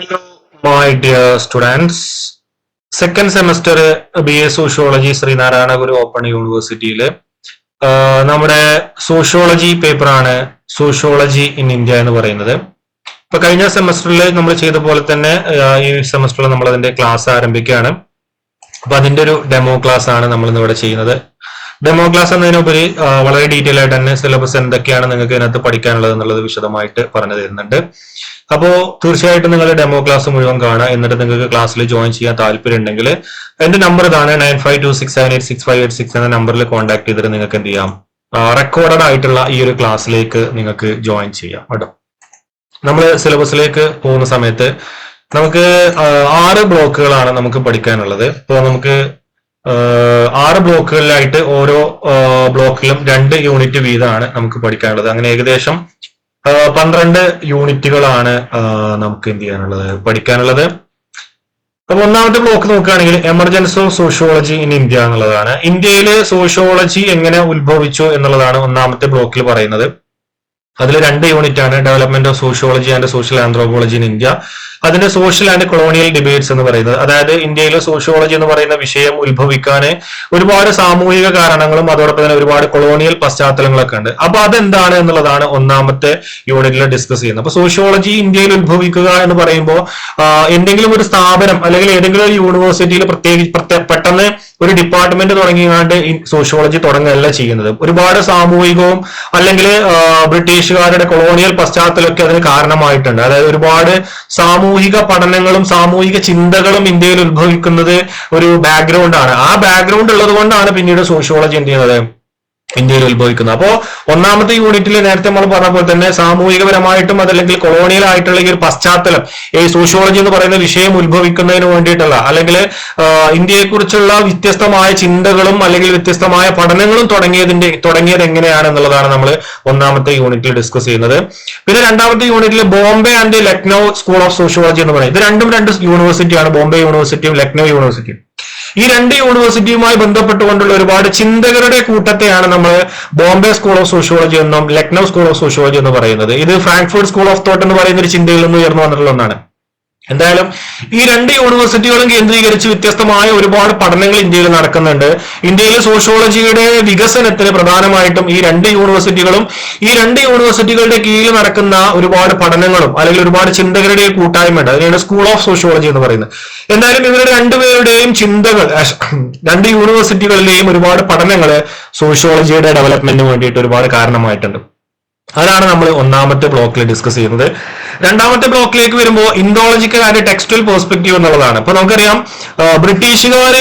Hello, my dear students second semester B A sociology Sreenarayana Guru open യൂണിവേഴ്സിറ്റിയിൽ നമ്മുടെ sociology പേപ്പറാണ് sociology in India എന്ന് പറയുന്നത്. ഇപ്പൊ കഴിഞ്ഞ സെമസ്റ്ററിൽ നമ്മൾ ചെയ്ത പോലെ തന്നെ ഈ സെമസ്റ്ററിൽ നമ്മൾ അതിന്റെ ക്ലാസ് ആരംഭിക്കുകയാണ്. അപ്പൊ അതിന്റെ ഒരു ഡെമോ ക്ലാസ് ആണ് നമ്മൾ ഇന്ന് ഇവിടെ ചെയ്യുന്നത്. ഡെമോ ക്ലാസ് എന്നതിനുപരി വളരെ ഡീറ്റെയിൽ ആയിട്ട് തന്നെ സിലബസ് എന്തൊക്കെയാണ് നിങ്ങൾക്ക് ഇതിനകത്ത് പഠിക്കാനുള്ളത് എന്നുള്ളത് വിശദമായിട്ട് പറഞ്ഞു തരുന്നുണ്ട്. അപ്പോ തീർച്ചയായിട്ടും നിങ്ങൾ ഡെമോ ക്ലാസ് മുഴുവൻ കാണുക. എന്നിട്ട് നിങ്ങൾക്ക് ക്ലാസ്സിൽ ജോയിൻ ചെയ്യാൻ താല്പര്യം ഉണ്ടെങ്കിൽ എന്റെ നമ്പർ ഇതാണ് nine five two six seven eight six five eight six എന്ന നമ്പറിൽ കോൺടാക്ട് ചെയ്തിട്ട് നിങ്ങൾക്ക് എന്ത് ചെയ്യാം? റെക്കോർഡഡ് ആയിട്ടുള്ള ഈ ഒരു ക്ലാസ്സിലേക്ക് നിങ്ങൾക്ക് ജോയിൻ ചെയ്യാം കേട്ടോ. നമ്മൾ സിലബസിലേക്ക് പോകുന്ന സമയത്ത് നമുക്ക് ആറ് ബ്ലോക്കുകളാണ് നമുക്ക് പഠിക്കാനുള്ളത്. ഇപ്പോൾ നമുക്ക് ആറ് ബ്ലോക്കുകളിലായിട്ട് ഓരോ ബ്ലോക്കിലും രണ്ട് യൂണിറ്റ് വീതമാണ് നമുക്ക് പഠിക്കാനുള്ളത്. അങ്ങനെ ഏകദേശം പന്ത്രണ്ട് യൂണിറ്റുകളാണ് നമുക്ക് എന്ത് ചെയ്യാനുള്ളത് പഠിക്കാനുള്ളത്. അപ്പൊ ഒന്നാമത്തെ ബ്ലോക്ക് നോക്കുകയാണെങ്കിൽ emergence of sociology in India എന്നുള്ളതാണ്. ഇന്ത്യയിൽ സോഷ്യോളജി എങ്ങനെ ഉത്ഭവിച്ചു എന്നുള്ളതാണ് ഒന്നാമത്തെ ബ്ലോക്കിൽ പറയുന്നത്. അതിൽ രണ്ട് യൂണിറ്റ് ആണ് development of sociology and social anthropology in India അതിന്റെ സോഷ്യൽ ആൻഡ് കൊളോണിയൽ ഡിബേറ്റ്സ് എന്ന് പറയുന്നത്. അതായത് ഇന്ത്യയിലെ സോഷ്യോളജി എന്ന് പറയുന്ന വിഷയം ഉത്ഭവിക്കാൻ ഒരുപാട് സാമൂഹിക കാരണങ്ങളും അതോടൊപ്പം തന്നെ ഒരുപാട് കൊളോണിയൽ പശ്ചാത്തലങ്ങളൊക്കെ ഉണ്ട്. അപ്പൊ അതെന്താണ് എന്നുള്ളതാണ് ഒന്നാമത്തെ യൂണിറ്റിൽ ഡിസ്കസ് ചെയ്യുന്നത്. അപ്പൊ സോഷ്യോളജി ഇന്ത്യയിൽ ഉത്ഭവിക്കുക എന്ന് പറയുമ്പോൾ എന്തെങ്കിലും ഒരു സ്ഥാപനം അല്ലെങ്കിൽ ഏതെങ്കിലും ഒരു യൂണിവേഴ്സിറ്റിയിൽ പ്രത്യേകിച്ച് പ്രത്യേക- പെട്ടെന്ന് ഒരു ഡിപ്പാർട്ട്മെന്റ് തുടങ്ങിയാണ്ട് സോഷ്യോളജി തുടങ്ങുകയല്ല ചെയ്യുന്നത്. ഒരുപാട് സാമൂഹികവും അല്ലെങ്കിൽ ബ്രിട്ടീഷുകാരുടെ കൊളോണിയൽ പശ്ചാത്തലമൊക്കെ അതിന് കാരണമായിട്ടുണ്ട്. അതായത് ഒരുപാട് സാമൂഹിക പഠനങ്ങളും സാമൂഹിക ചിന്തകളും ഇന്ത്യയിൽ ഉത്ഭവിക്കുന്നത് ഒരു ബാക്ക്ഗ്രൗണ്ട് ആണ്. ആ ബാക്ക്ഗ്രൗണ്ട് ഉള്ളത് കൊണ്ടാണ് പിന്നീട് സോഷ്യോളജി എന്ത് ചെയ്യുന്നത്? ഇന്ത്യയിൽ ഉത്ഭവിക്കുന്നത് അപ്പോ ഒന്നാമത്തെ യൂണിറ്റിൽ നേരത്തെ നമ്മൾ പറഞ്ഞ പോലെ തന്നെ സാമൂഹികപരമായിട്ടും അതല്ലെങ്കിൽ കൊളോണിയൽ ആയിട്ടുള്ള ഒരു പശ്ചാത്തലം ഈ സോഷ്യോളജി എന്ന് പറയുന്ന വിഷയം ഉത്ഭവിക്കുന്നതിന് വേണ്ടിയിട്ടുള്ള അല്ലെങ്കിൽ ഇന്ത്യയെക്കുറിച്ചുള്ള വ്യത്യസ്തമായ ചിന്തകളും അല്ലെങ്കിൽ വ്യത്യസ്തമായ പഠനങ്ങളും തുടങ്ങിയതിന്റെ തുടങ്ങിയത് എങ്ങനെയാണ് എന്നുള്ളതാണ് നമ്മൾ ഒന്നാമത്തെ യൂണിറ്റിൽ ഡിസ്കസ് ചെയ്യുന്നത്. പിന്നെ രണ്ടാമത്തെ യൂണിറ്റിൽ Bombay and Lucknow school of sociology എന്ന് പറയുന്നത് ഇത് രണ്ടും രണ്ട് യൂണിവേഴ്സിറ്റിയാണ് ബോംബെ യൂണിവേഴ്സിറ്റിയും ലക്നൗ യൂണിവേഴ്സിറ്റിയും ഈ രണ്ട് യൂണിവേഴ്സിറ്റിയുമായി ബന്ധപ്പെട്ടുകൊണ്ടുള്ള ഒരുപാട് ചിന്തകരുടെ കൂട്ടത്തെയാണ് നമ്മൾ ബോംബെ സ്കൂൾ ഓഫ് സോഷ്യോളജി എന്നും ലക്നൗ സ്കൂൾ ഓഫ് സോഷ്യോളജി എന്ന് പറയുന്നത്. ഇത് ഫ്രാങ്ക്ഫർട്ട് സ്കൂൾ ഓഫ് തോട്ട് എന്ന് പറയുന്ന ഒരു ചിന്തയിൽ നിന്ന് ഉയർന്നു വന്നിട്ടുള്ള ഒന്നാണ്. എന്തായാലും ഈ രണ്ട് യൂണിവേഴ്സിറ്റികളും കേന്ദ്രീകരിച്ച് വ്യത്യസ്തമായ ഒരുപാട് പഠനങ്ങൾ ഇന്ത്യയിൽ നടക്കുന്നുണ്ട്. ഇന്ത്യയിലെ സോഷ്യോളജിയുടെ വികസനത്തിന് പ്രധാനമായിട്ടും ഈ രണ്ട് യൂണിവേഴ്സിറ്റികളും ഈ രണ്ട് യൂണിവേഴ്സിറ്റികളുടെ കീഴിൽ നടക്കുന്ന ഒരുപാട് പഠനങ്ങളും അല്ലെങ്കിൽ ഒരുപാട് ചിന്തകരുടെ കൂട്ടായ്മയുണ്ട്. അതിനാണ് സ്കൂൾ ഓഫ് സോഷ്യോളജി എന്ന് പറയുന്നത്. എന്തായാലും ഇവരുടെ രണ്ടുപേരുടെയും ചിന്തകൾ രണ്ട് യൂണിവേഴ്സിറ്റികളിലെയും ഒരുപാട് പഠനങ്ങൾ സോഷ്യോളജിയുടെ ഡെവലപ്മെന്റിന് വേണ്ടിയിട്ട് ഒരുപാട് കാരണമായിട്ടുണ്ട്. അതാണ് നമ്മൾ ഒന്നാമത്തെ ബ്ലോക്കിൽ ഡിസ്കസ് ചെയ്യുന്നത്. രണ്ടാമത്തെ ബ്ലോക്കിലേക്ക് വരുമ്പോൾ ഇന്തോളജിക്കൽ ആൻഡ് ടെക്സ്റ്റൽ പെർസ്പെക്റ്റീവ് എന്നുള്ളതാണ്. ഇപ്പൊ നമുക്കറിയാം ബ്രിട്ടീഷുകാർ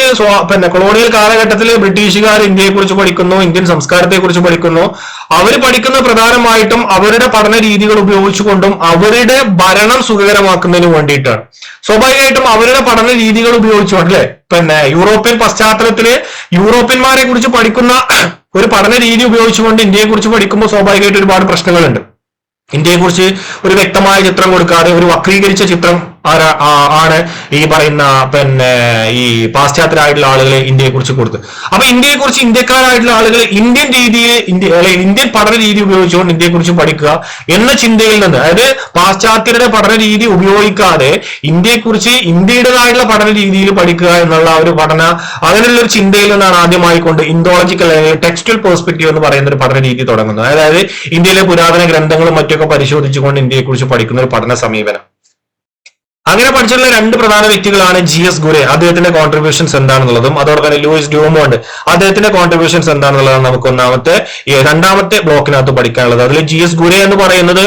പിന്നെ കൊളോണിയൽ കാലഘട്ടത്തിൽ ബ്രിട്ടീഷുകാർ ഇന്ത്യയെ കുറിച്ച് പഠിക്കുന്നു ഇന്ത്യൻ സംസ്കാരത്തെ കുറിച്ച് പഠിക്കുന്നു. അവർ പഠിക്കുന്ന പ്രധാനമായിട്ടും അവരുടെ പഠന രീതികൾ ഉപയോഗിച്ചുകൊണ്ടും അവരുടെ ഭരണം സുഖകരമാക്കുന്നതിന് വേണ്ടിയിട്ടാണ്. സ്വാഭാവികമായിട്ടും അവരുടെ പഠന രീതികൾ ഉപയോഗിച്ചുകൊണ്ട് അല്ലെ? പിന്നെ യൂറോപ്യൻ പശ്ചാത്തലത്തിൽ യൂറോപ്യന്മാരെ കുറിച്ച് പഠിക്കുന്ന ഒരു പഠന രീതി ഉപയോഗിച്ചുകൊണ്ട് ഇന്ത്യയെ കുറിച്ച് പഠിക്കുമ്പോൾ സ്വാഭാവികമായിട്ട് ഒരുപാട് പ്രശ്നങ്ങളുണ്ട്. ഇന്ത്യയെ കുറിച്ച് ഒരു വ്യക്തമായ ചിത്രം കൊടുക്കാതെ ഒരു വക്രീകരിച്ച ചിത്രം ആണ് ഈ പറയുന്ന പിന്നെ ഈ പാശ്ചാത്യരായിട്ടുള്ള ആളുകളെ ഇന്ത്യയെ കുറിച്ച് കൊടുത്ത്. അപ്പൊ ഇന്ത്യയെ കുറിച്ച് ഇന്ത്യക്കാരായിട്ടുള്ള ആളുകൾ ഇന്ത്യൻ രീതിയിൽ ഇന്ത്യ അല്ലെങ്കിൽ ഇന്ത്യൻ പഠന രീതി ഉപയോഗിച്ചുകൊണ്ട് ഇന്ത്യയെ കുറിച്ച് പഠിക്കുക എന്ന ചിന്തയിൽ നിന്ന് അതായത് പാശ്ചാത്യരുടെ പഠന രീതി ഉപയോഗിക്കാതെ ഇന്ത്യയെ കുറിച്ച് ഇന്ത്യയുടേതായിട്ടുള്ള പഠന രീതിയിൽ പഠിക്കുക എന്നുള്ള ഒരു പഠന അങ്ങനെയുള്ള ഒരു ചിന്തയിൽ നിന്നാണ് ആദ്യമായി കൊണ്ട് ഇന്തോളജിക്കൽ ടെക്സ്റ്റൽ പെർസ്പെക്റ്റീവ് എന്ന് പറയുന്ന ഒരു പഠന രീതി തുടങ്ങുന്നത്. അതായത് ഇന്ത്യയിലെ പുരാതന ഗ്രന്ഥങ്ങളും മറ്റൊക്കെ പരിശോധിച്ചുകൊണ്ട് ഇന്ത്യയെ കുറിച്ച് പഠിക്കുന്ന ഒരു പഠന സമീപനം. അങ്ങനെ പഠിച്ചിട്ടുള്ള രണ്ട് പ്രധാന വ്യക്തികളാണ് ജി എസ് ഗുരെ. അദ്ദേഹത്തിന്റെ കോൺട്രിബ്യൂഷൻസ് എന്താണെന്നുള്ളതും അതോടൊപ്പം തന്നെ ലൂയിസ് ഡ്യൂമോണ്ട് അദ്ദേഹത്തിന്റെ കോൺട്രിബ്യൂഷൻസ് എന്താണെന്നുള്ളതാണ് നമുക്ക് ഒന്നാമത്തെ രണ്ടാമത്തെ ബ്ലോക്കിനകത്ത് പഠിക്കാനുള്ളത്. അതിൽ ജി എസ് ഗുരെ എന്ന് പറയുന്നത്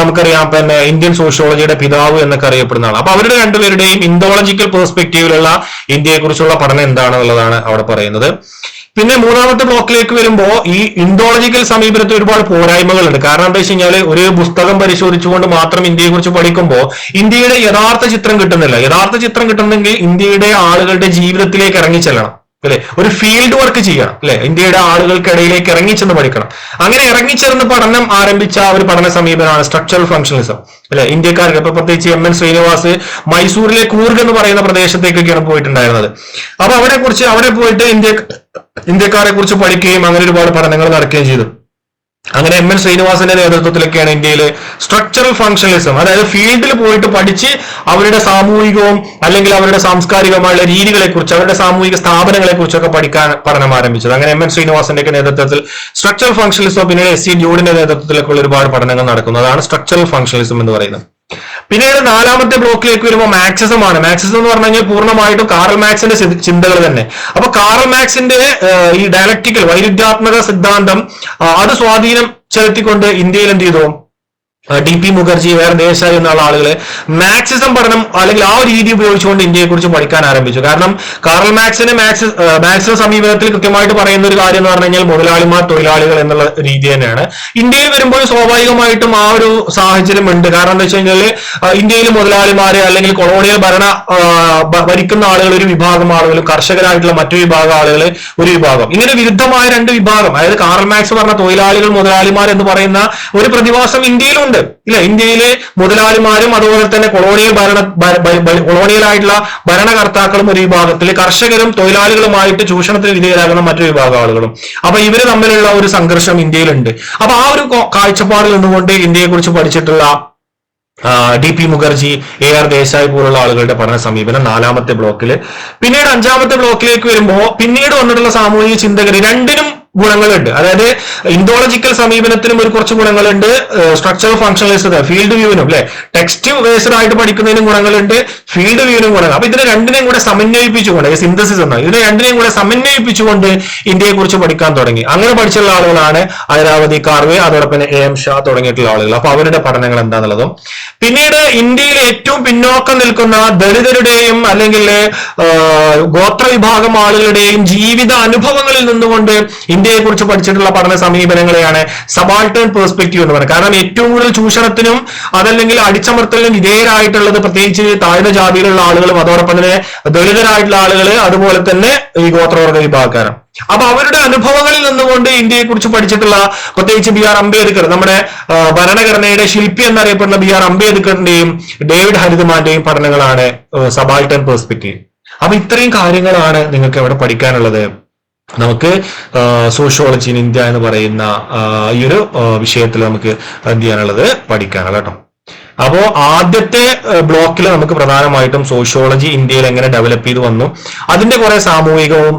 നമുക്കറിയാം പിന്നെ ഇന്ത്യൻ സോഷ്യോളജിയുടെ പിതാവ് എന്നൊക്കെ അറിയപ്പെടുന്ന അറിയപ്പെടുന്നതാണ്. അപ്പൊ അവരുടെ രണ്ടുപേരുടെയും ഇന്തോളജിക്കൽ പെർസ്പെക്റ്റീവിലുള്ള ഇന്ത്യയെക്കുറിച്ചുള്ള പഠനം എന്താണെന്നുള്ളതാണ് അവിടെ പറയുന്നത്. പിന്നെ മൂന്നാമത്തെ ബ്ലോക്കിലേക്ക് വരുമ്പോൾ ഈ ഇൻഡോളജിക്കൽ സമീപനത്തിൽ ഒരുപാട് പോരായ്മകളുണ്ട്. കാരണം എന്താ വെച്ച് കഴിഞ്ഞാൽ ഒരു പുസ്തകം പരിശോധിച്ചുകൊണ്ട് മാത്രം ഇന്ത്യയെ കുറിച്ച് പഠിക്കുമ്പോൾ ഇന്ത്യയുടെ യഥാർത്ഥ ചിത്രം കിട്ടുന്നില്ല. യഥാർത്ഥ ചിത്രം കിട്ടുന്നെങ്കിൽ ഇന്ത്യയുടെ ആളുകളുടെ ജീവിതത്തിലേക്ക് ഇറങ്ങി ഇറങ്ങിച്ചെല്ലണം അല്ലെ? ഒരു ഫീൽഡ് വർക്ക് ചെയ്യണം. അല്ലെ? ഇന്ത്യയുടെ ആളുകൾക്കിടയിലേക്ക് ഇറങ്ങിച്ചെന്ന് പഠിക്കണം. അങ്ങനെ ഇറങ്ങിച്ചെന്ന് പഠനം ആരംഭിച്ച ഒരു പഠന സമീപനമാണ് സ്ട്രക്ചറൽ ഫംഗ്ഷനിസം അല്ലെ? ഇന്ത്യക്കാർക്ക് ഇപ്പൊ പ്രത്യേകിച്ച് എം എൻ ശ്രീനിവാസ് മൈസൂരിലെ കൂർഗ് എന്ന് പറയുന്ന പ്രദേശത്തേക്കൊക്കെയാണ് പോയിട്ടുണ്ടായിരുന്നത്. അപ്പൊ അവിടെ കുറിച്ച് അവിടെ പോയിട്ട് ഇന്ത്യ ഇന്ത്യക്കാരെ കുറിച്ച് പഠിക്കുകയും അങ്ങനെ ഒരുപാട് പഠനങ്ങൾ നടക്കുകയും ചെയ്തു. അങ്ങനെ എം എൻ ശ്രീനിവാസന്റെ നേതൃത്വത്തിലൊക്കെയാണ് ഇന്ത്യയിൽ സ്ട്രക്ചറൽ ഫംഗ്ഷനലിസം അതായത് ഫീൽഡിൽ പോയിട്ട് പഠിച്ച് അവരുടെ സാമൂഹികവും അല്ലെങ്കിൽ അവരുടെ സാംസ്കാരികമായുള്ള രീതികളെ കുറിച്ച് അവരുടെ സാമൂഹിക സ്ഥാപനങ്ങളെ കുറിച്ചൊക്കെ പഠിക്കാൻ പഠനം ആരംഭിച്ചത്. അങ്ങനെ എം എൻ ശ്രീനിവാസന്റെ നേതൃത്വത്തിൽ സ്ട്രക്ചറൽ ഫംഗ്ഷനലിസം പിന്നീട് എസ് സി ഡ്യൂഡിന്റെ നേതൃത്വത്തിലൊക്കെ ഉള്ള ഒരുപാട് പഠനങ്ങൾ നടക്കുന്നു. അതാണ് സ്ട്രക്ചറൽ ഫംഗ്ഷനലിസം എന്ന് പറയുന്നത്. പിന്നീട് നാലാമത്തെ ബ്ലോക്കിലേക്ക് വരുമ്പോൾ മാക്സിസം ആണ്. മാക്സിസം എന്ന് പറഞ്ഞു കഴിഞ്ഞാൽ പൂർണമായിട്ടും കാറൽ മാക്സിന്റെ ചിന്തകൾ തന്നെ. അപ്പൊ കാറൽ മാക്സിന്റെ ഈ ഡയലക്ടിക്കൽ വൈരുദ്ധ്യാത്മക സിദ്ധാന്തം അത് സ്വാധീനം ചെലുത്തിക്കൊണ്ട് ഇന്ത്യയിൽ എന്ത് ചെയ്തു? ഡി പി മുഖർജി വേറെ ദേശായി എന്നുള്ള ആളുകൾ മാക്സിസം പഠനം അല്ലെങ്കിൽ ആ ഒരു രീതി ഉപയോഗിച്ചുകൊണ്ട് ഇന്ത്യയെ കുറിച്ച് പഠിക്കാൻ ആരംഭിച്ചു. കാരണം കാറൽ മാക്സിന് മാക്സ് മാക്സിന്റെ സമീപനത്തിൽ കൃത്യമായിട്ട് പറയുന്ന ഒരു കാര്യം എന്ന് പറഞ്ഞു കഴിഞ്ഞാൽ മുതലാളിമാർ തൊഴിലാളികൾ എന്നുള്ള രീതി തന്നെയാണ്. ഇന്ത്യയിൽ വരുമ്പോൾ സ്വാഭാവികമായിട്ടും ആ ഒരു സാഹചര്യം ഉണ്ട്. കാരണം എന്താ വെച്ച് കഴിഞ്ഞാൽ ഇന്ത്യയിൽ മുതലാളിമാരെ അല്ലെങ്കിൽ കൊളോണിയൽ ഭരണ ഭരിക്കുന്ന ആളുകൾ ഒരു വിഭാഗം ആളുകൾ കർഷകരായിട്ടുള്ള മറ്റു വിഭാഗം ആളുകൾ ഒരു വിഭാഗം. ഇങ്ങനെ വിരുദ്ധമായ രണ്ട് വിഭാഗം അതായത് കാറൽ മാക്സ് പറഞ്ഞ തൊഴിലാളികൾ മുതലാളിമാർ എന്ന് പറയുന്ന ഒരു പ്രതിഭാസം ഇന്ത്യയിലുണ്ട്. ഇല്ല ഇന്ത്യയിലെ മുതലാളിമാരും അതുപോലെ തന്നെ കൊളോണിയൽ ഭരണ കൊളോണിയലായിട്ടുള്ള ഭരണകർത്താക്കളും ഒരു വിഭാഗത്തിൽ കർഷകരും തൊഴിലാളികളുമായിട്ട് ചൂഷണത്തിന് വിധേയരാകുന്ന മറ്റൊരു വിഭാഗ ആളുകളും. അപ്പൊ ഇവർ തമ്മിലുള്ള ഒരു സംഘർഷം ഇന്ത്യയിലുണ്ട്. അപ്പൊ ആ ഒരു കാഴ്ചപ്പാടിൽ നിന്നുകൊണ്ട് ഇന്ത്യയെ കുറിച്ച് പഠിച്ചിട്ടുള്ള D P Mukherjee A R Desai പോലുള്ള ആളുകളുടെ പഠന സമീപനം നാലാമത്തെ ബ്ലോക്കിൽ പിന്നീട് അഞ്ചാമത്തെ ബ്ലോക്കിലേക്ക് വരുമ്പോൾ പിന്നീട് വന്നിട്ടുള്ള സാമൂഹിക ചിന്തകർ രണ്ടിനും ഗുണങ്ങളുണ്ട്. അതായത് ഇന്തോളജിക്കൽ സമീപനത്തിനും ഒരു കുറച്ച് ഗുണങ്ങളുണ്ട്. സ്ട്രക്ചർ ഫംഗ്ഷണലിസ്റ്റ് ഫീൽഡ് വ്യൂവിനും അല്ലെ ടെക്സ്റ്റ് ബേസ്ഡ് ആയിട്ട് പഠിക്കുന്നതിനും ഗുണങ്ങളുണ്ട്. ഫീൽഡ് വ്യൂവിനും ഗുണങ്ങൾ. അപ്പൊ ഇതിനെ രണ്ടിനെയും കൂടെ സമന്വയിപ്പിച്ചുകൊണ്ട് സിന്തസിസ് എന്നാണ് ഇതിനെ രണ്ടിനെയും കൂടെ സമന്വയിപ്പിച്ചുകൊണ്ട് ഇന്ത്യയെ കുറിച്ച് പഠിക്കാൻ തുടങ്ങി. അങ്ങനെ പഠിച്ചുള്ള ആളുകളാണ് ഐരാവതി കാർവേ അതോടൊപ്പം എ എം ഷാ തുടങ്ങിയിട്ടുള്ള ആളുകൾ. അപ്പൊ അവരുടെ പഠനങ്ങൾ എന്താണെന്നുള്ളതും പിന്നീട് ഇന്ത്യയിൽ ഏറ്റവും പിന്നോക്കം നിൽക്കുന്ന ദളിതരുടെയും അല്ലെങ്കിൽ ഗോത്രവിഭാഗം ഗോത്ര വിഭാഗം ആളുകളുടെയും ജീവിത അനുഭവങ്ങളിൽ നിന്നുകൊണ്ട് ഇന്ത്യയെ കുറിച്ച് പഠിച്ചിട്ടുള്ള പഠന സമീപനങ്ങളെയാണ് സബാൾട്ടേൺ പെർസ്പെക്റ്റീവ് എന്ന് പറയുന്നത്. കാരണം ഏറ്റവും കൂടുതൽ ചൂഷണത്തിനും അതല്ലെങ്കിൽ അടിച്ചമർത്തലിനും വിധേയരായിട്ടുള്ളത് പ്രത്യേകിച്ച് താഴ്ന്ന ജാതിയിലുള്ള ആളുകളും അതോടൊപ്പം തന്നെ ദളിതരായിട്ടുള്ള ആളുകൾ അതുപോലെ തന്നെ ഈ ഗോത്രവർഗ വിഭാഗക്കാരാണ്. അപ്പൊ അവരുടെ അനുഭവങ്ങളിൽ നിന്നുകൊണ്ട് ഇന്ത്യയെ കുറിച്ച് പഠിച്ചിട്ടുള്ള പ്രത്യേകിച്ച് ബി ആർ അംബേദ്കർ നമ്മുടെ ഭരണഘടനയുടെ ശില്പി എന്നറിയപ്പെടുന്ന ബി ആർ അംബേദ്കറിന്റെയും ഡേവിഡ് ഹരിതമാന്റെയും പഠനങ്ങളാണ് സബാൾട്ടൺ പെർസ്പെക്റ്റീവ് അപ്പൊ ഇത്രയും കാര്യങ്ങളാണ് നിങ്ങൾക്ക് ഇവിടെ പഠിക്കാനുള്ളത്. നമുക്ക് സോഷ്യോളജി ഇൻ ഇന്ത്യ എന്ന് പറയുന്ന ഈ ഒരു വിഷയത്തിൽ നമുക്ക് എന്ത് ചെയ്യാനുള്ളത് പഠിക്കാനുള്ളത് കേട്ടോ. അപ്പോ ആദ്യത്തെ ബ്ലോക്കിൽ നമുക്ക് പ്രധാനമായിട്ടും സോഷ്യോളജി ഇന്ത്യയിൽ എങ്ങനെ ഡെവലപ്പ് ചെയ്തു വന്നു. അതിന്റെ കുറെ സാമൂഹികവും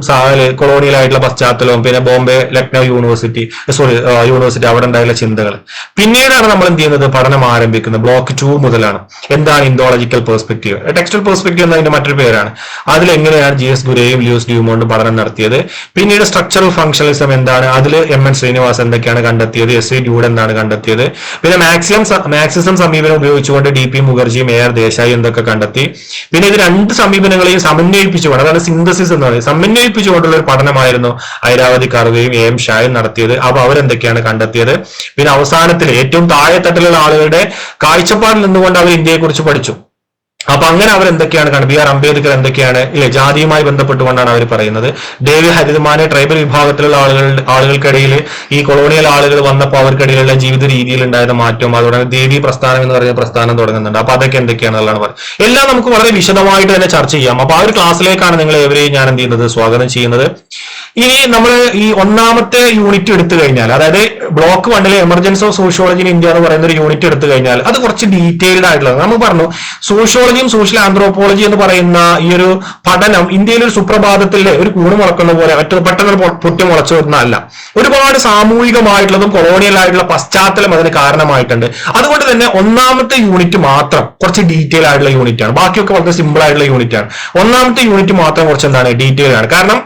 കൊളോണിയൽ ആയിട്ടുള്ള പശ്ചാത്തലവും പിന്നെ Bombay Lucknow university sorry university അവിടെ ഉണ്ടായുള്ള ചിന്തകൾ പിന്നീടാണ് നമ്മൾ എന്ത് ചെയ്യുന്നത്? പഠനം ആരംഭിക്കുന്നത്. ബ്ലോക്ക് ടു മുതലാണ്. എന്താണ് ഇന്തോളജിക്കൽ പെർസ്പെക്റ്റീവ് ടെക്സ്റ്റൽ പെർസ്പെക്റ്റീവ് എന്നതിന്റെ മറ്റൊരു പേരാണ്. അതിൽ എങ്ങനെയാണ് ജി എസ് ഗുരയും ലിയോസ് ഡ്യൂമോണ്ടും പഠനം നടത്തിയത്? പിന്നീട് സ്ട്രക്ചറൽ ഫംഗ്ഷണലിസം എന്താണ്? അതിൽ എം എൻ ശ്രീനിവാസ് എന്തൊക്കെയാണ് കണ്ടെത്തിയത്? എസ് എ ഡ്യൂഡ് എന്താണ് കണ്ടെത്തിയത്? പിന്നെ മാക്സിമം മാക്സിസം സമീപനം ഉപയോഗിച്ചുകൊണ്ട് ഡി പി മുഖർജിയും എ ആർ ദേശായി എന്തൊക്കെ കണ്ടെത്തി. പിന്നെ ഇത് രണ്ട് സമീപനങ്ങളെയും സമന്വയിപ്പിച്ചുകൊണ്ട് അതാണ് സിന്തസിസ് എന്ന് പറയുന്നത് സമന്വയിപ്പിച്ചുകൊണ്ടുള്ള ഒരു പഠനമായിരുന്നു ഐരാവതി കറുകയും എ എം ഷായും നടത്തിയത്. അപ്പൊ അവരെന്തൊക്കെയാണ് കണ്ടെത്തിയത്? പിന്നെ അവസാനത്തിൽ ഏറ്റവും താഴെത്തട്ടിലുള്ള ആളുകളുടെ കാഴ്ചപ്പാടിൽ നിന്നുകൊണ്ട് അവർ ഇന്ത്യയെക്കുറിച്ച് പഠിച്ചു. അപ്പൊ അങ്ങനെ അവർ എന്തൊക്കെയാണ് കാണുന്നത്? ബി ആർ അംബേദ്കർ എന്തൊക്കെയാണ്? ഇല്ലേ ജാതിയുമായി ബന്ധപ്പെട്ടുകൊണ്ടാണ് അവർ പറയുന്നത്. ദേവി ഹരിതമാനെ ട്രൈബൽ വിഭാഗത്തിലുള്ള ആളുകളുടെ ആളുകൾക്കിടയിൽ ഈ കൊളോണിയൽ ആളുകൾ വന്നപ്പോൾ അവർക്കിടയിലുള്ള ജീവിത രീതിയിൽ ഉണ്ടായിരുന്ന മാറ്റവും അതോടെ ദേവി പ്രസ്ഥാനം എന്ന് പറയുന്ന പ്രസ്ഥാനം തുടങ്ങുന്നുണ്ട്. അപ്പൊ അതൊക്കെ എന്തൊക്കെയാണെന്നുള്ളതാണ് പറയുന്നത് എല്ലാം നമുക്ക് വളരെ വിശദമായിട്ട് തന്നെ ചർച്ച ചെയ്യാം. അപ്പൊ ആ ഒരു ക്ലാസ്സിലേക്കാണ് നിങ്ങൾ എവരെയും ഞാൻ എന്ത് ചെയ്യുന്നത്? സ്വാഗതം ചെയ്യുന്നത്. ഇനി നമ്മൾ ഈ ഒന്നാമത്തെ യൂണിറ്റ് എടുത്തു കഴിഞ്ഞാൽ അതായത് ബ്ലോക്ക് വണ്ണിലെ emergence of sociology in India എന്ന് പറയുന്ന ഒരു യൂണിറ്റ് എടുത്തു കഴിഞ്ഞാൽ അത് കുറച്ച് ഡീറ്റെയിൽഡ് ആയിട്ടുള്ളത് നമ്മൾ പറഞ്ഞു സോഷ്യോളജിയും സോഷ്യൽ ആന്ത്രോപോളജി എന്ന് പറയുന്ന ഈ ഒരു പഠനം ഇന്ത്യയിൽ ഒരു സുപ്രഭാതത്തിൽ ഒരു കൂട് മുളക്കുന്ന പോലെ മറ്റൊരു പെട്ടെന്ന് പൊട്ടി മുളച്ചു വരുന്നതല്ല ഒരുപാട് സാമൂഹികമായിട്ടുള്ളതും കൊളോണിയൽ ആയിട്ടുള്ള പശ്ചാത്തലം അതിന് കാരണമായിട്ടുണ്ട്. അതുകൊണ്ട് തന്നെ ഒന്നാമത്തെ യൂണിറ്റ് മാത്രം കുറച്ച് ഡീറ്റെയിൽ ആയിട്ടുള്ള യൂണിറ്റ് ആണ്. ബാക്കിയൊക്കെ വളരെ സിമ്പിൾ ആയിട്ടുള്ള യൂണിറ്റ് ആണ്. ഒന്നാമത്തെ യൂണിറ്റ് മാത്രം കുറച്ച് എന്താണ് ഡീറ്റെയിൽ ആണ്. കാരണം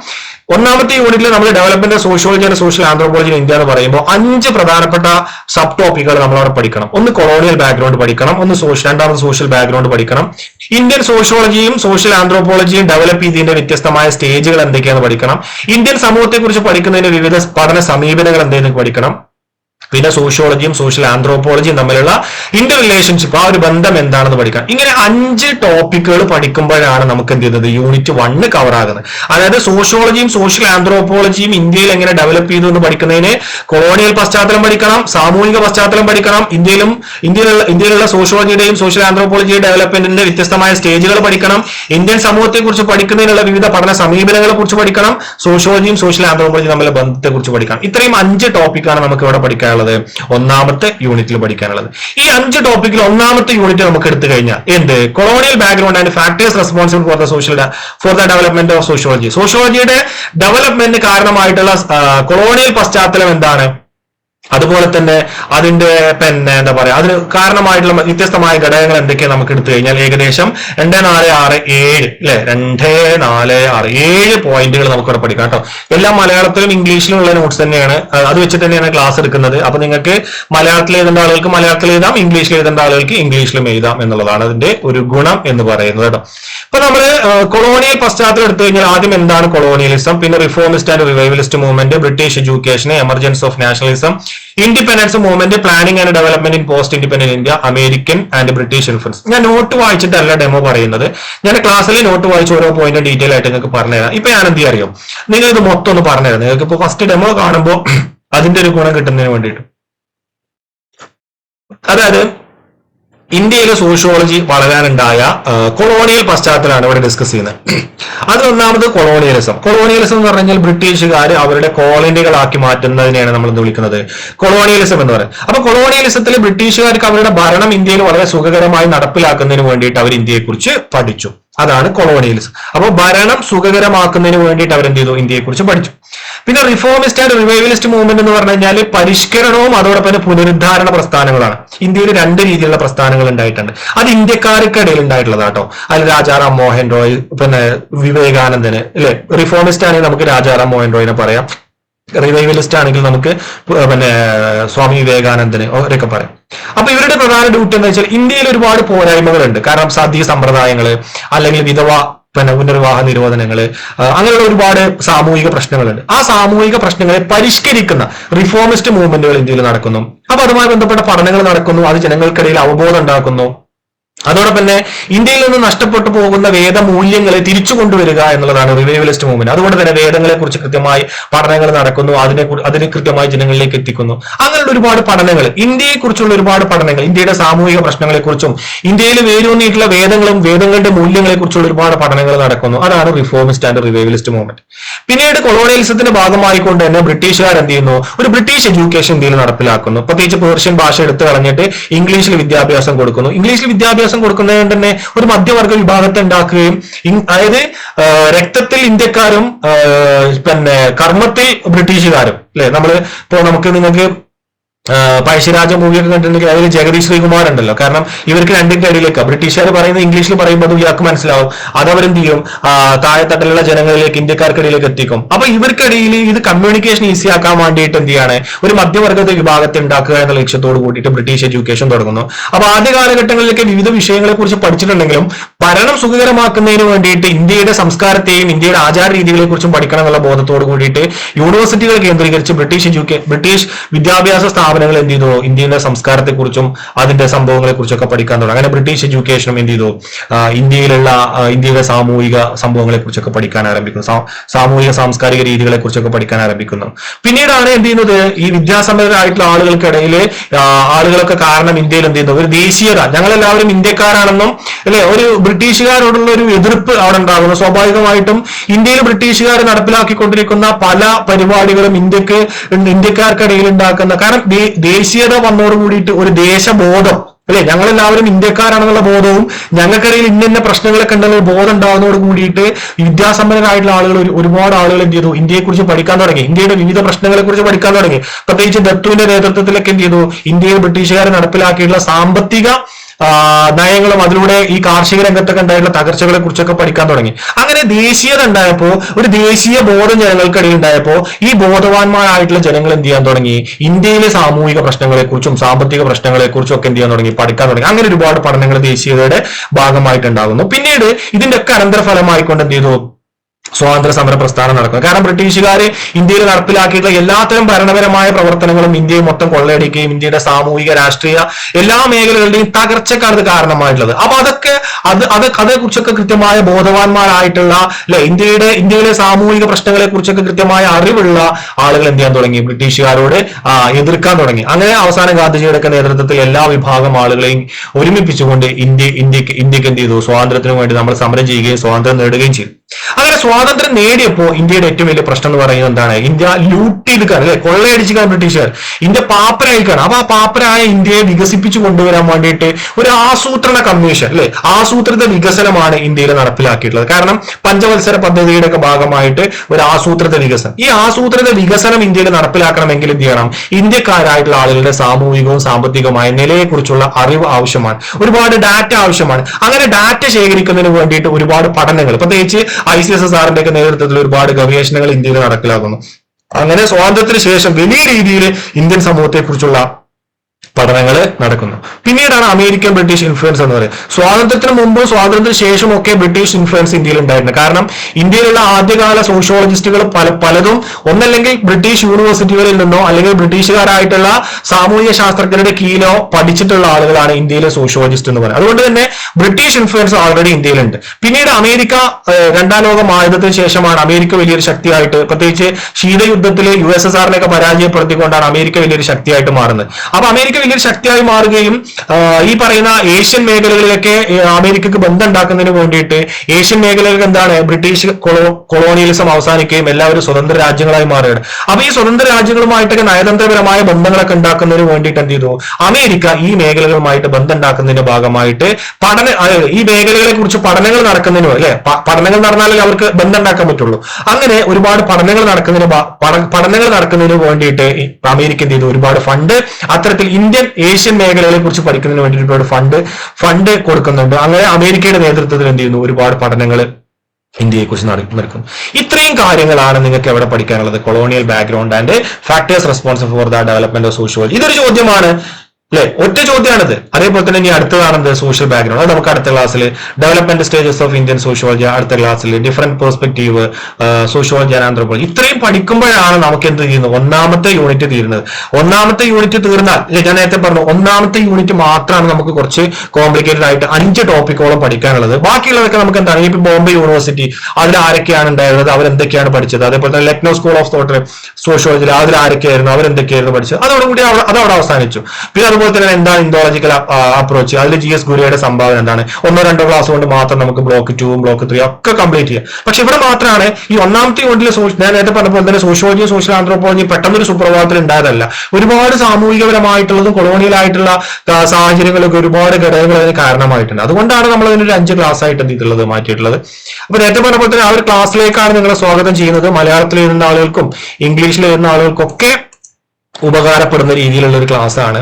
ഒന്നാമത്തെ യൂണിറ്റിൽ നമ്മൾ development sociology and social anthropology India എന്ന് പറയുമ്പോൾ അഞ്ച് പ്രധാനപ്പെട്ട സബ് ടോപ്പിക്കുകൾ നമ്മൾ അവിടെ പഠിക്കണം. ഒന്ന് കൊളോണിയൽ ബാക്ക്ഗ്രൗണ്ട് പഠിക്കണം ഒന്ന് സോഷ്യൽ രണ്ടാമത് സോഷ്യൽ ബാക്ക്ഗ്രൗണ്ട് പഠിക്കണം. ഇന്ത്യൻ സോഷ്യോളജിയും സോഷ്യൽ ആന്ത്രോപോളജിയും ഡെവലപ്പ് ചെയ്തതിന്റെ വ്യത്യസ്തമായ സ്റ്റേജുകൾ എന്തൊക്കെയാണെന്ന് പഠിക്കണം. ഇന്ത്യൻ സമൂഹത്തെക്കുറിച്ച് പഠിക്കുന്നതിന്റെ വിവിധ പഠന സമീപനങ്ങൾ എന്തെങ്കിലും പഠിക്കണം. പിന്നെ സോഷ്യോളജിയും സോഷ്യൽ ആന്ത്രോപോളജിയും തമ്മിലുള്ള ഇന്റർ റിലേഷൻഷിപ്പ് ആ ഒരു ബന്ധം എന്താണെന്ന് പഠിക്കാം. ഇങ്ങനെ അഞ്ച് ടോപ്പിക്കുകൾ പഠിക്കുമ്പോഴാണ് നമുക്ക് എന്ത് ചെയ്യുന്നത്? യൂണിറ്റ് വണ്ണ് കവർ ആകുന്നത്. അതായത് സോഷ്യോളജിയും സോഷ്യൽ ആന്ത്രോപോളജിയും ഇന്ത്യയിൽ എങ്ങനെ ഡെവലപ്പ് ചെയ്തു എന്ന് പഠിക്കുന്നതിന് കൊളോണിയൽ പശ്ചാത്തലം പഠിക്കണം സാമൂഹിക പശ്ചാത്തലം പഠിക്കണം. ഇന്ത്യയിലും ഇന്ത്യയിലുള്ള ഇന്ത്യയിലുള്ള സോഷ്യോളജിയുടെയും സോഷ്യൽ ആന്ത്രോപോളജിയുടെ ഡെവലപ്മെന്റിന്റെ വ്യത്യസ്തമായ സ്റ്റേജുകൾ പഠിക്കണം. ഇന്ത്യൻ സമൂഹത്തെക്കുറിച്ച് പഠിക്കുന്നതിനുള്ള വിവിധ പഠന സമീപനങ്ങളെ കുറിച്ച് പഠിക്കണം. സോഷ്യോളജിയും സോഷ്യൽ ആന്ത്രോപോളജിയും തമ്മിലുള്ള ബന്ധത്തെക്കുറിച്ച് പഠിക്കണം. ഇത്രയും അഞ്ച് ടോപ്പിക്കാണ് നമുക്ക് ഇവിടെ പഠിക്കാൻ പഠിക്കാനുള്ളത് ഒന്നാമത്തെ യൂണിറ്റിൽ പഠിക്കാനുള്ളത്. ഈ അഞ്ച് ടോപ്പിക്കിൽ ഒന്നാമത്തെ യൂണിറ്റ് നമുക്ക് എടുത്തു കഴിഞ്ഞാൽ എന്ത്? Colonial background and factors responsible for the social for the development of sociology സോഷ്യോളജിയുടെ development കാരണമായിട്ടുള്ള കൊളോണിയൽ പശ്ചാത്തലം എന്താണ്? അതുപോലെ തന്നെ അതിന്റെ പിന്നെ എന്താ പറയാ അതിന് കാരണമായിട്ടുള്ള വ്യത്യസ്തമായ ഘടകങ്ങൾ എന്തൊക്കെയാണ് നമുക്ക് എടുത്തു കഴിഞ്ഞാൽ ഏകദേശം രണ്ട് നാല് ആറ് ഏഴ് അല്ലെ? രണ്ട് നാല് ആറ് ഏഴ് പോയിന്റുകൾ നമുക്ക് ഇവിടെ പഠിക്കാം കേട്ടോ. എല്ലാം മലയാളത്തിലും ഇംഗ്ലീഷിലും ഉള്ള നോട്ട്സ് തന്നെയാണ്. അത് വെച്ച് തന്നെയാണ് ക്ലാസ് എടുക്കുന്നത്. അപ്പൊ നിങ്ങൾക്ക് മലയാളത്തിൽ എഴുതേണ്ട ആളുകൾക്ക് മലയാളത്തിൽ എഴുതാം ഇംഗ്ലീഷിൽ എഴുതേണ്ട ആളുകൾക്ക് ഇംഗ്ലീഷിലും എഴുതാം എന്നുള്ളതാണ് അതിന്റെ ഒരു ഗുണം എന്ന് പറയുന്നത് കേട്ടോ. ഇപ്പൊ നമ്മൾ കൊളോണിയൽ പശ്ചാത്തലം എടുത്തു കഴിഞ്ഞാൽ ആദ്യം എന്താണ് കൊളോണിയലിസം പിന്നെ reformist and revivalist movement British education emergence of nationalism independence movement planning and development in post independent India American and British influence ഞാൻ നോട്ട് വായിച്ചിട്ടല്ല ഡെമോ പറയുന്നത്. ഞാൻ ക്ലാസ്സിൽ നോട്ട് വായിച്ച് ഓരോ പോയിന്റ് ഡീറ്റെയിൽ ആയിട്ട് നിങ്ങൾക്ക് പറഞ്ഞുതരാം. ഇപ്പൊ ഞാൻ എന്ത് അറിയോ നിങ്ങൾ ഇത് മൊത്തം ഒന്ന് പറഞ്ഞുതരാം. നിങ്ങൾക്ക് ഇപ്പൊ ഫസ്റ്റ് ഡെമോ കാണുമ്പോൾ അതിന്റെ ഒരു ഗുണം കിട്ടുന്നതിന് വേണ്ടിയിട്ട്. അതായത് ഇന്ത്യയിലെ സോഷ്യോളജി വളരാനുണ്ടായ കൊളോണിയൽ പശ്ചാത്തലമാണ് ഇവിടെ ഡിസ്കസ് ചെയ്യുന്നത്. അത് ഒന്നാമത് കൊളോണിയലിസം. കൊളോണിയലിസം എന്ന് പറഞ്ഞാൽ ബ്രിട്ടീഷുകാർ അവരുടെ കോളനികളാക്കി മാറ്റുന്നതിനെയാണ് നമ്മൾ എന്ത് വിളിക്കുന്നത്? കൊളോണിയലിസം എന്ന് പറയുന്നത്. അപ്പൊ കൊളോണിയലിസത്തിൽ ബ്രിട്ടീഷുകാർക്ക് അവരുടെ ഭരണം ഇന്ത്യയിൽ വളരെ സുഖകരമായി നടപ്പിലാക്കുന്നതിന് വേണ്ടിയിട്ട് അവർ ഇന്ത്യയെക്കുറിച്ച് പഠിച്ചു. അതാണ് കൊളോണിയലിസം അപ്പോൾ ഭരണം സുഖകരമാക്കുന്നതിന് വേണ്ടിയിട്ട് അവരെന്ത് ചെയ്തു ഇന്ത്യയെക്കുറിച്ച് പഠിച്ചു. പിന്നെ റിഫോമിസ്റ്റ് ആൻഡ് റിവൈവലിസ്റ്റ് മൂവ്മെന്റ് എന്ന് പറഞ്ഞു കഴിഞ്ഞാൽ പരിഷ്കരണവും അതോടൊപ്പം തന്നെ പുനരുദ്ധാരണ പ്രസ്ഥാനങ്ങളാണ്. ഇന്ത്യയിൽ രണ്ട് രീതിയിലുള്ള പ്രസ്ഥാനങ്ങൾ ഉണ്ടായിട്ടുണ്ട്. അത് ഇന്ത്യക്കാർക്കിടയിൽ ഉണ്ടായിട്ടുള്ളതാട്ടോ. അതിൽ രാജാറാം മോഹൻ റോയ് പിന്നെ വിവേകാനന്ദന് അല്ലെ? റിഫോമിസ്റ്റ് ആണെങ്കിൽ നമുക്ക് രാജാറാം മോഹൻ റോയിനെ പറയാം. റിവൈവലിസ്റ്റ് ആണെങ്കിൽ നമുക്ക് പിന്നെ സ്വാമി വിവേകാനന്ദന് അവരൊക്കെ പറയാം. അപ്പൊ ഇവരുടെ പ്രധാന ഡ്യൂട്ടി എന്ന് വെച്ചാൽ ഇന്ത്യയിൽ ഒരുപാട് പോരായ്മകളുണ്ട്. കാരണം സദ്യ സമ്പ്രദായങ്ങൾ അല്ലെങ്കിൽ വിധവ പിന്നെ പുനർവിവാഹ നിരോധനങ്ങൾ അങ്ങനെയുള്ള ഒരുപാട് സാമൂഹിക പ്രശ്നങ്ങളുണ്ട്. ആ സാമൂഹിക പ്രശ്നങ്ങളെ പരിഷ്കരിക്കുന്ന റിഫോമിസ്റ്റ് മൂവ്മെന്റുകൾ ഇന്ത്യയിൽ നടക്കുന്നു. അപ്പൊ അതുമായി ബന്ധപ്പെട്ട പഠനങ്ങൾ നടക്കുന്നു. അത് ജനങ്ങൾക്കിടയിൽ അവബോധം ഉണ്ടാക്കുന്നു. അതോടൊപ്പം തന്നെ ഇന്ത്യയിൽ നിന്ന് നഷ്ടപ്പെട്ടു പോകുന്ന വേദമൂല്യങ്ങളെ തിരിച്ചു കൊണ്ടുവരിക എന്നുള്ളതാണ് റിവൈവലിസ്റ്റ് മൂവ്മെന്റ്. അതുകൊണ്ട് തന്നെ വേദങ്ങളെ കുറിച്ച് കൃത്യമായി പഠനങ്ങൾ നടക്കുന്നു അതിനെ അതിന് കൃത്യമായി ജനങ്ങളിലേക്ക് എത്തിക്കുന്നു. അങ്ങനെയുള്ള ഒരുപാട് പഠനങ്ങൾ ഇന്ത്യയെ കുറിച്ചുള്ള ഒരുപാട് പഠനങ്ങൾ ഇന്ത്യയുടെ സാമൂഹിക പ്രശ്നങ്ങളെക്കുറിച്ചും ഇന്ത്യയിൽ വേരൂന്നിയിട്ടുള്ള വേദങ്ങളും വേദങ്ങളുടെ മൂല്യങ്ങളെ കുറിച്ചുള്ള ഒരുപാട് പഠനങ്ങൾ നടക്കുന്നു. അതാണ് റിഫോമിസ്റ്റ് ആൻഡ് റിവൈവലിസ്റ്റ് മൂവ്മെന്റ്. പിന്നീട് കൊളോണിയലിസത്തിന്റെ ഭാഗമായിക്കൊണ്ട് തന്നെ ബ്രിട്ടീഷുകാർ എന്ത് ചെയ്യുന്നു? ഒരു ബ്രിട്ടീഷ് എഡ്യൂക്കേഷൻ ഇന്ത്യയിൽ നടപ്പിലാക്കുന്നു. പ്രത്യേകിച്ച് പേർഷ്യൻ ഭാഷ എടുത്തു കളഞ്ഞിട്ട് ഇംഗ്ലീഷിൽ വിദ്യാഭ്യാസം കൊടുക്കുന്നു. ഇംഗ്ലീഷിൽ വിദ്യാഭ്യാസം കൊടുക്കുന്നതുകൊണ്ട് തന്നെ ഒരു മധ്യവർഗ വിഭാഗത്തെ ഉണ്ടാക്കുകയും അതായത് രക്തത്തിൽ ഇന്ത്യക്കാരും പിന്നെ കർമ്മത്തിൽ ബ്രിട്ടീഷുകാരും അല്ലെ? നമ്മൾ ഇപ്പോ നമുക്ക് നിങ്ങൾക്ക് പഴശ്ശിരാജ മൂവിയൊക്കെ കണ്ടിട്ടുണ്ടെങ്കിൽ അതിൽ ജഗദീഷ് ശ്രീകുമാർ ഉണ്ടല്ലോ. കാരണം ഇവർക്ക് രണ്ടിന്റെ ഇടയിലേക്ക് ബ്രിട്ടീഷുകാർ പറയുന്നത് ഇംഗ്ലീഷിൽ പറയുമ്പോൾ ഇയാൾക്ക് മനസ്സിലാവും. അത് അവരെന്ത് ചെയ്യും താഴെത്തട്ടിലുള്ള ജനങ്ങളിലേക്ക് ഇന്ത്യക്കാർക്കിടയിലേക്ക് എത്തിക്കും. അപ്പൊ ഇവർക്കിടയിൽ ഇത് കമ്മ്യൂണിക്കേഷൻ ഈസി ആക്കാൻ വേണ്ടിയിട്ട് എന്ത് ചെയ്യാണ്? ഒരു മധ്യവർഗത്തെ വിഭാഗത്തെ ഉണ്ടാക്കുക എന്ന ലക്ഷ്യത്തോട് കൂടിയിട്ട് ബ്രിട്ടീഷ് എഡ്യൂക്കേഷൻ തുടങ്ങുന്നു. അപ്പൊ ആദ്യ കാലഘട്ടങ്ങളിലൊക്കെ വിവിധ വിഷയങ്ങളെ കുറിച്ച് പഠിച്ചിട്ടുണ്ടെങ്കിലും ഭരണം സുഖകരമാക്കുന്നതിന് വേണ്ടിയിട്ട് ഇന്ത്യയുടെ സംസ്കാരത്തെയും ഇന്ത്യയുടെ ആചാര രീതികളെ കുറിച്ചും പഠിക്കണം എന്നുള്ള ബോധത്തോട് കൂടിയിട്ട് യൂണിവേഴ്സിറ്റികൾ കേന്ദ്രീകരിച്ച് ബ്രിട്ടീഷ് എഡ്യൂക്കേ ബ്രിട്ടീഷ് വിദ്യാഭ്യാസ സ്ഥാപനങ്ങൾ എന്ത് ചെയ്തു? ഇന്ത്യയുടെ സംസ്കാരത്തെക്കുറിച്ചും അതിന്റെ സംഭവങ്ങളെ കുറിച്ചൊക്കെ പഠിക്കാൻ തുടങ്ങി. അങ്ങനെ ബ്രിട്ടീഷ് എഡ്യൂക്കേഷനും എന്ത് ചെയ്തു? ഇന്ത്യയിലുള്ള ഇന്ത്യയുടെ സാമൂഹിക സംഭവങ്ങളെ കുറിച്ചൊക്കെ പഠിക്കാൻ ആരംഭിക്കുന്നു. സാമൂഹിക സാംസ്കാരിക രീതികളെ കുറിച്ചൊക്കെ പഠിക്കാൻ ആരംഭിക്കുന്നു. പിന്നീടാണ് എന്ത് ചെയ്യുന്നത്? ഈ വിദ്യാസമ്പന്നരായിട്ടുള്ള ആളുകൾക്കിടയിൽ ആളുകളൊക്കെ കാരണം ഇന്ത്യയിൽ എന്ത് ചെയ്യുന്നു? ഒരു ദേശീയത. ഞങ്ങളെല്ലാവരും ഇന്ത്യക്കാരാണെന്നും അല്ലെ? ഒരു ബ്രിട്ടീഷുകാരോടുള്ള ഒരു എതിർപ്പ് അവിടെ ഉണ്ടാകുന്നു. സ്വാഭാവികമായിട്ടും ഇന്ത്യയിൽ ബ്രിട്ടീഷുകാർ നടപ്പിലാക്കിക്കൊണ്ടിരിക്കുന്ന പല പരിപാടികളും ഇന്ത്യയ്ക്ക് ഇന്ത്യക്കാർക്കിടയിൽ ഉണ്ടാക്കുന്ന കാരണം ദേശീയത വന്നോട് കൂടിയിട്ട് ഒരു ദേശബോധം അല്ലെ? ഞങ്ങളെല്ലാവരും ഇന്ത്യക്കാരാണെന്നുള്ള ബോധവും ഞങ്ങൾക്കിടയിൽ ഇന്ന ഇന്ന പ്രശ്നങ്ങളൊക്കെ ഉണ്ടെന്നുള്ള ബോധം ഉണ്ടാകുന്നതോട് കൂടിയിട്ട് വിദ്യാസമ്പന്നരായിട്ടുള്ള ആളുകൾ ഒരു- ഒരുപാട് ആളുകൾ എന്ത് ചെയ്തു? ഇന്ത്യയെ കുറിച്ച് പഠിക്കാൻ തുടങ്ങി. ഇന്ത്യയുടെ വിവിധ പ്രശ്നങ്ങളെ കുറിച്ച് പഠിക്കാൻ തുടങ്ങി. പ്രത്യേകിച്ച് ദത്തുവിന്റെ നേതൃത്വത്തിലൊക്കെ എന്ത് ചെയ്തു? ഇന്ത്യയിൽ ബ്രിട്ടീഷുകാർ നടപ്പിലാക്കിയിട്ടുള്ള സാമ്പത്തിക നയങ്ങളും അതിലൂടെ ഈ കാർഷിക രംഗത്തൊക്കെ ഉണ്ടായിട്ടുള്ള തകർച്ചകളെ കുറിച്ചൊക്കെ പഠിക്കാൻ തുടങ്ങി. അങ്ങനെ ദേശീയത ഉണ്ടായപ്പോ ഒരു ദേശീയ ബോധം ജനങ്ങൾക്കിടയിൽ ഉണ്ടായപ്പോ ഈ ബോധവാന്മാരായിട്ടുള്ള ജനങ്ങൾ എന്ത് ചെയ്യാൻ തുടങ്ങി? ഇന്ത്യയിലെ സാമൂഹിക പ്രശ്നങ്ങളെ കുറിച്ചും സാമ്പത്തിക പ്രശ്നങ്ങളെ കുറിച്ചും ഒക്കെ എന്ത് ചെയ്യാൻ തുടങ്ങി? പഠിക്കാൻ തുടങ്ങി. അങ്ങനെ ഒരുപാട് പഠനങ്ങൾ ദേശീയതയുടെ ഭാഗമായിട്ടുണ്ടാകുന്നു. പിന്നീട് ഇതിന്റെ ഒക്കെ അനന്തരഫലമായിക്കൊണ്ട് എന്ത് ചെയ്തു? സ്വാതന്ത്ര്യ സമര പ്രസ്ഥാനം നടക്കുന്നത്. കാരണം ബ്രിട്ടീഷുകാർ ഇന്ത്യയിൽ നടപ്പിലാക്കിയിട്ടുള്ള എല്ലാത്തരം ഭരണപരമായ പ്രവർത്തനങ്ങളും ഇന്ത്യയെ മൊത്തം കൊള്ളയടിക്കുകയും ഇന്ത്യയുടെ സാമൂഹിക രാഷ്ട്രീയ എല്ലാ മേഖലകളുടെയും തകർച്ചക്കാണ് ഇത് കാരണമായിട്ടുള്ളത്. അപ്പൊ അതൊക്കെ അത് അത് അതേക്കുറിച്ചൊക്കെ കൃത്യമായ ബോധവാന്മാരായിട്ടുള്ള അല്ലെ ഇന്ത്യയുടെ ഇന്ത്യയിലെ സാമൂഹിക പ്രശ്നങ്ങളെ കുറിച്ചൊക്കെ കൃത്യമായ അറിവുള്ള ആളുകൾ എന്ത് ചെയ്യാൻ തുടങ്ങി? ബ്രിട്ടീഷുകാരോട് എതിർക്കാൻ തുടങ്ങി. അങ്ങനെ അവസാനം ഗാന്ധിജിയുടെ ഒക്കെ നേതൃത്വത്തിൽ എല്ലാ വിഭാഗം ആളുകളെയും ഒരുമിപ്പിച്ചുകൊണ്ട് ഇന്ത്യ ഇന്ത്യയ്ക്ക് ഇന്ത്യയ്ക്ക് എന്ത് ചെയ്തു? സ്വാതന്ത്ര്യത്തിന് വേണ്ടി നമ്മൾ സമരം ചെയ്യുകയും സ്വാതന്ത്ര്യം നേടുകയും ചെയ്തു. അങ്ങനെ സ്വാതന്ത്ര്യം നേടിയപ്പോ ഇന്ത്യയുടെ ഏറ്റവും വലിയ പ്രശ്നം എന്ന് പറയുന്നത് എന്താണ്? ഇന്ത്യ ലൂട്ട് ചെയ്ത് അല്ലെ? കൊള്ളയടിച്ച് ബ്രിട്ടീഷുകാർ. ഇന്ത്യ പാപ്പരായിക്കാണ് അപ്പൊ ആ പാപ്പരായ ഇന്ത്യയെ വികസിപ്പിച്ചു കൊണ്ടുവരാൻ വേണ്ടിയിട്ട് ഒരു ആസൂത്രണ കമ്മീഷൻ അല്ലെ? ആസൂത്രിത വികസനമാണ് ഇന്ത്യയിൽ നടപ്പിലാക്കിയിട്ടുള്ളത്. കാരണം പഞ്ചവത്സര പദ്ധതിയുടെ ഒക്കെ ഭാഗമായിട്ട് ഒരു ആസൂത്രിത വികസനം. ഈ ആസൂത്രിത വികസനം ഇന്ത്യയിൽ നടപ്പിലാക്കണമെങ്കിൽ എന്ത് ചെയ്യണം? ഇന്ത്യക്കാരായിട്ടുള്ള ആളുകളുടെ സാമൂഹികവും സാമ്പത്തികവുമായ നിലയെക്കുറിച്ചുള്ള അറിവ് ആവശ്യമാണ്. ഒരുപാട് ഡാറ്റ ആവശ്യമാണ്. അങ്ങനെ ഡാറ്റ ശേഖരിക്കുന്നതിന് വേണ്ടിയിട്ട് ഒരുപാട് പഠനങ്ങൾ. പ്രത്യേകിച്ച് ഐ സി എസ് എസ് ആറിന്റെ ഒക്കെ നേതൃത്വത്തിൽ ഒരുപാട് ഗവേഷണങ്ങൾ ഇന്ത്യയിൽ നടപ്പിലാക്കുന്നു. അങ്ങനെ സ്വാതന്ത്ര്യത്തിന് ശേഷം വലിയ രീതിയിൽ ഇന്ത്യൻ സമൂഹത്തെ കുറിച്ചുള്ള പഠനങ്ങൾ നടക്കുന്നു. പിന്നീടാണ് അമേരിക്കൻ ബ്രിട്ടീഷ് ഇൻഫ്ലുവൻസ് എന്ന് പറയുന്നത്. സ്വാതന്ത്ര്യത്തിന് മുമ്പും സ്വാതന്ത്ര്യത്തിന് ശേഷം ഒക്കെ ബ്രിട്ടീഷ് ഇൻഫ്ലുവൻസ് ഇന്ത്യയിൽ ഉണ്ടായിരുന്നു. കാരണം ഇന്ത്യയിലുള്ള ആദ്യകാല സോഷ്യോളജിസ്റ്റുകൾ പല പലതും ഒന്നല്ലെങ്കിൽ ബ്രിട്ടീഷ് യൂണിവേഴ്സിറ്റികളിൽ നിന്നോ അല്ലെങ്കിൽ ബ്രിട്ടീഷുകാരായിട്ടുള്ള സാമൂഹ്യ ശാസ്ത്രജ്ഞരുടെ കീഴിലോ പഠിച്ചിട്ടുള്ള ആളുകളാണ് ഇന്ത്യയിലെ സോഷ്യോളജിസ്റ്റ് എന്ന് പറയുന്നത്. അതുകൊണ്ട് തന്നെ ബ്രിട്ടീഷ് ഇൻഫ്ലുവൻസ് ഓൾറെഡി ഇന്ത്യയിലുണ്ട്. പിന്നീട് അമേരിക്ക രണ്ടാം ലോക മഹായുദ്ധത്തിന് ശേഷമാണ് അമേരിക്ക വലിയൊരു ശക്തിയായിട്ട് പ്രത്യേകിച്ച് ശീതയുദ്ധത്തിൽ യു എസ് എസ് ആറിനെയൊക്കെ പരാജയപ്പെടുത്തിക്കൊണ്ടാണ് അമേരിക്ക വലിയൊരു ശക്തിയായിട്ട് മാറുന്നത്. അപ്പൊ അമേരിക്ക വലിയൊരു ശക്തിയായി മാറുകയും ഈ പറയുന്ന ഏഷ്യൻ മേഖലകളിലൊക്കെ അമേരിക്കക്ക് ബന്ധം ഉണ്ടാക്കുന്നതിന് വേണ്ടിയിട്ട് ഏഷ്യൻ മേഖലകൾക്ക് എന്താണ് ബ്രിട്ടീഷ് കൊളോണിയലിസം അവസാനിക്കുകയും എല്ലാവരും സ്വതന്ത്ര രാജ്യങ്ങളായി മാറുകയാണ്. അപ്പൊ ഈ സ്വതന്ത്ര രാജ്യങ്ങളുമായിട്ടൊക്കെ നയതന്ത്രപരമായ ബന്ധങ്ങളൊക്കെ ഉണ്ടാക്കുന്നതിന് വേണ്ടിയിട്ട് എന്ത് ചെയ്തു? അമേരിക്ക ഈ മേഖലകളുമായിട്ട് ബന്ധം ഉണ്ടാക്കുന്നതിന്റെ ഭാഗമായിട്ട് പഠന ഈ മേഖലകളെ കുറിച്ച് പഠനങ്ങൾ നടക്കുന്നതിനോ അല്ലെ? പഠനങ്ങൾ നടന്നാലേ അവർക്ക് ബന്ധം ഉണ്ടാക്കാൻ പറ്റുള്ളൂ. അങ്ങനെ ഒരുപാട് പഠനങ്ങൾ നടക്കുന്നതിന് പഠനങ്ങൾ നടക്കുന്നതിന് വേണ്ടിയിട്ട് അമേരിക്ക എന്ത് ചെയ്തു? ഒരുപാട് ഫണ്ട് അത്തരത്തിൽ ഏഷ്യൻ മേഖലകളെ കുറിച്ച് പഠിക്കുന്നതിന് വേണ്ടി ഒരുപാട് ഫണ്ട് ഫണ്ട് കൊടുക്കുന്നുണ്ട്. അങ്ങനെ അമേരിക്കയുടെ നേതൃത്വത്തിൽ എന്ത് ചെയ്യുന്നു? ഒരുപാട് പഠനങ്ങൾ ഇന്ത്യയെ കുറിച്ച് നടക്കുന്നു. ഇത്രയും കാര്യങ്ങളാണ് നിങ്ങൾക്ക് എവിടെ പഠിക്കാനുള്ളത്? Colonial background and factors responsible for the development of sociology ഇതൊരു ചോദ്യമാണ്. അല്ലെ? ഒറ്റ ചോദ്യമാണിത്. അതേപോലെ തന്നെ ഇനി അടുത്തതാണെന്ത്? സോഷ്യൽ ബാക്ക്ഗ്രൗണ്ട് അത് നമുക്ക് അടുത്ത ക്ലാസ്സിൽ development stages of Indian sociology അടുത്ത ക്ലാസ്സിൽ ഡിഫറെന്റ് പെർസ്പെക്റ്റീവ് സോഷ്യോളജി ആന്ത്രോപോളജി ഇത്രയും പഠിക്കുമ്പോഴാണ് നമുക്ക് എന്ത് ചെയ്യുന്നത് ഒന്നാമത്തെ യൂണിറ്റ് തീരുന്നത്. ഒന്നാമത്തെ യൂണിറ്റ് തീർന്നാൽ ഞാൻ നേരത്തെ പറഞ്ഞു ഒന്നാമത്തെ യൂണിറ്റ് മാത്രമാണ് നമുക്ക് കുറച്ച് കോംപ്ലിക്കേറ്റഡ് ആയിട്ട് അഞ്ച് ടോപ്പിക്കോളം പഠിക്കാനുള്ളത്. ബാക്കിയുള്ളതൊക്കെ നമുക്ക് എന്താണ്? ഇപ്പൊ ബോംബെ യൂണിവേഴ്സിറ്റി അതിൽ ആരൊക്കെയാണ് ഉണ്ടായിരുന്നത്? അവരെന്തൊക്കെയാണ് പഠിച്ചത്? അതേപോലെ തന്നെ ലക്നോ സ്കൂൾ ഓഫ് തോട്ട് സോഷ്യോളജിയിൽ അതിൽ ആരൊക്കെയായിരുന്നു? അവരെന്തൊക്കെയായിരുന്നു പഠിച്ചത്? അതോടുകൂടി അതവിടെ അത് അവസാനിച്ചു. പിന്നെ അതുപോലെ തന്നെ എന്താണ് ഇൻഡോളജിക്കൽ അപ്രോച്ച് അതിൽ ജി എസ് ഗുരുയുടെ സംഭാവന എന്താണ്? ഒന്നോ രണ്ടോ ക്ലാസ് കൊണ്ട് മാത്രം നമുക്ക് ബ്ലോക്ക് ടൂവും ബ്ലോക്ക് ത്രീ ഒക്കെ കംപ്ലീറ്റ് ചെയ്യാം. പക്ഷെ ഇവിടെ മാത്രമാണ് ഈ ഒന്നാമത്തെ യൂണിറ്റിൽ ഞാൻ നേരത്തെ പറഞ്ഞ പോലെ തന്നെ സോഷ്യോളജി സോഷ്യൽ ആന്ത്രോപോളജി പെട്ടെന്നൊരു സുപ്രഭാതത്തിൽ ഉണ്ടായതല്ല. ഒരുപാട് സാമൂഹികപരമായിട്ടുള്ളതും കൊളോണിയൽ ആയിട്ടുള്ള ആ, സാഹചര്യങ്ങളൊക്കെ ഒരുപാട് ഘടകങ്ങൾ അതിന് കാരണമായിട്ടുണ്ട്. അതുകൊണ്ടാണ് നമ്മൾ അതിനൊരു അഞ്ച് ക്ലാസ് ആയിട്ട് എന്ത് ചെയ്തിട്ടുള്ളത് മാറ്റിയിട്ടുള്ളത്. അപ്പൊ നേരത്തെ പറഞ്ഞ പോലെ തന്നെ ആ ഒരു ക്ലാസ്സിലേക്കാണ് നിങ്ങളെ സ്വാഗതം ചെയ്യുന്നത്. മലയാളത്തിൽ എഴുതുന്ന ആളുകൾക്കും ഇംഗ്ലീഷിൽ എഴുതുന്ന ആളുകൾക്കൊക്കെ ഉപകാരപ്പെടുന്ന രീതിയിലുള്ള ഒരു ക്ലാസ് ആണ്.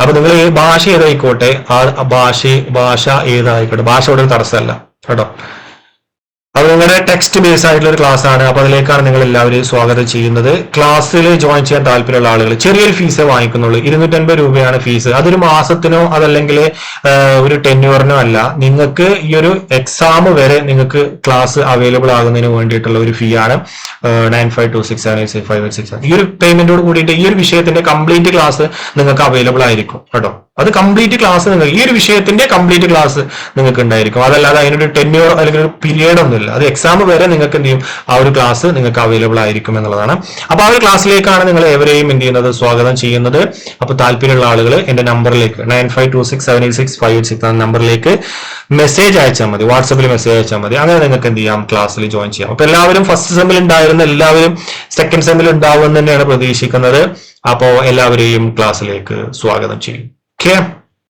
അപ്പൊ നിങ്ങൾ ഈ ഭാഷ ഏതായിക്കോട്ടെ? ആ ഭാഷ ഭാഷ ഏതായിക്കോട്ടെ? ഭാഷ ഇവിടെ തടസ്സമല്ല. കേട്ടോ? അത് നിങ്ങളുടെ ടെക്സ്റ്റ് ബേസ് ആയിട്ടുള്ള ഒരു ക്ലാസ് ആണ്. അപ്പൊ അതിലേക്കാണ് നിങ്ങൾ എല്ലാവരും സ്വാഗതം ചെയ്യുന്നത്. ക്ലാസ്സിൽ ജോയിൻ ചെയ്യാൻ താല്പര്യമുള്ള ആളുകൾ ചെറിയൊരു ഫീസ് വാങ്ങിക്കുന്നുള്ളൂ. ഇരുന്നൂറ്റൻപത് രൂപയാണ് ഫീസ് അതൊരു മാസത്തിനോ അതല്ലെങ്കിൽ ഒരു ടെന്യൂറിനോ അല്ല. നിങ്ങൾക്ക് ഈ ഒരു എക്സാം വരെ നിങ്ങൾക്ക് ക്ലാസ് അവൈലബിൾ ആകുന്നതിന് വേണ്ടിയിട്ടുള്ള ഒരു ഫീ ആണ്. Nine five two six seven eight five eight six ഈ ഒരു പേയ്മെന്റോട് കൂടിയിട്ട് ഈ ഒരു വിഷയത്തിന്റെ കംപ്ലീറ്റ് ക്ലാസ് നിങ്ങൾക്ക് അവൈലബിൾ ആയിരിക്കും കേട്ടോ. അത് കംപ്ലീറ്റ് ക്ലാസ് നിങ്ങൾ ഈ ഒരു വിഷയത്തിന്റെ കംപ്ലീറ്റ് ക്ലാസ് നിങ്ങൾക്ക് ഉണ്ടായിരിക്കും. അതല്ലാതെ അതിനൊരു ടെന്യൂർ അല്ലെങ്കിൽ ഒരു പീരിയഡ് ഒന്നുമില്ല. അത് എക്സാം വരെ നിങ്ങൾക്ക് എന്ത് ചെയ്യും? ആ ഒരു ക്ലാസ് നിങ്ങൾക്ക് അവൈലബിൾ ആയിരിക്കും എന്നുള്ളതാണ്. അപ്പൊ ആ ഒരു ക്ലാസ്സിലേക്കാണ് നിങ്ങൾ എവരെയും എന്ത് ചെയ്യുന്നത്? സ്വാഗതം ചെയ്യുന്നത്. അപ്പൊ താല്പര്യമുള്ള ആളുകൾ എന്റെ നമ്പറിലേക്ക് nine five two six seven eight six five eight six എന്ന നമ്പറിലേക്ക് മെസ്സേജ് അയച്ചാൽ മതി. വാട്സപ്പിൽ മെസ്സേജ് അയച്ചാൽ മതി. അങ്ങനെ നിങ്ങൾക്ക് എന്ത് ചെയ്യാം? ക്ലാസ്സിൽ ജോയിൻ ചെയ്യാം. അപ്പൊ എല്ലാവരും ഫസ്റ്റ് സെമ്മിൽ ഉണ്ടായിരുന്ന എല്ലാവരും സെക്കൻഡ് സെമ്മിൽ ഉണ്ടാവും എന്ന് തന്നെയാണ് പ്രതീക്ഷിക്കുന്നത്. അപ്പോ എല്ലാവരെയും ക്ലാസ്സിലേക്ക് സ്വാഗതം ചെയ്യും. ഓക്കെ